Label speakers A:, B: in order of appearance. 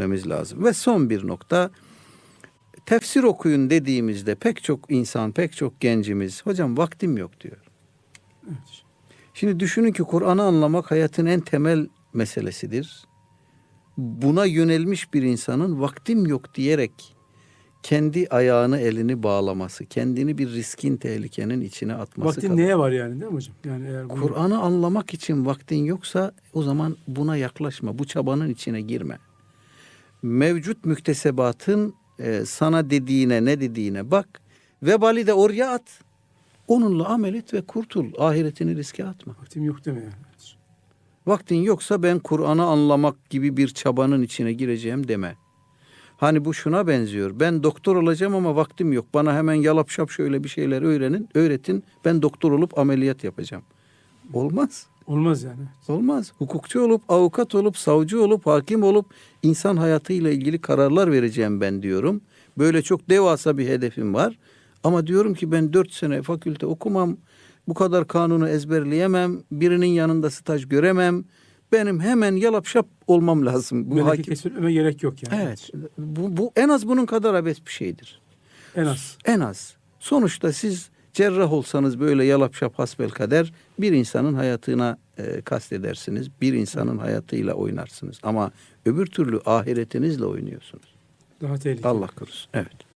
A: etmemiz lazım. Ve son bir nokta tefsir okuyun dediğimizde pek çok insan, pek çok gencimiz hocam vaktim yok diyor.
B: Evet.
A: Şimdi düşünün ki Kur'an'ı anlamak hayatın en temel meselesidir. Buna yönelmiş bir insanın vaktim yok diyerek kendi ayağını elini bağlaması, kendini bir riskin, tehlikenin içine atması
B: Vaktin
A: kadar.
B: neye var yani değil mi hocam? Yani eğer bunu-
A: Kur'an'ı anlamak için vaktin yoksa o zaman buna yaklaşma, bu çabanın içine girme. Mevcut müktesebatın e, sana dediğine, ne dediğine bak. Vebali de oraya at. Onunla amel et ve kurtul. Ahiretini riske atma.
B: vaktim yok deme yani.
A: Vaktin yoksa ben Kur'an'ı anlamak gibi bir çabanın içine gireceğim deme. Hani bu şuna benziyor. Ben doktor olacağım ama vaktim yok. Bana hemen yalap şap şöyle bir şeyler öğrenin, öğretin. Ben doktor olup ameliyat yapacağım. Olmaz.
B: Olmaz yani.
A: Olmaz. Hukukçu olup, avukat olup, savcı olup, hakim olup insan hayatıyla ilgili kararlar vereceğim ben diyorum. Böyle çok devasa bir hedefim var. Ama diyorum ki ben dört sene fakülte okumam, bu kadar kanunu ezberleyemem, birinin yanında staj göremem. Benim hemen yalap şap olmam lazım. Bu
B: Meleke
A: hakim.
B: kesilmeme gerek yok yani.
A: Evet. Bu, bu en az bunun kadar abes bir şeydir.
B: En az.
A: En az. Sonuçta siz cerrah olsanız böyle yalap şap hasbel kader bir insanın hayatına e, kastedersiniz. Bir insanın hayatıyla oynarsınız. Ama öbür türlü ahiretinizle oynuyorsunuz.
B: Daha tehlikeli.
A: Allah korusun. Evet.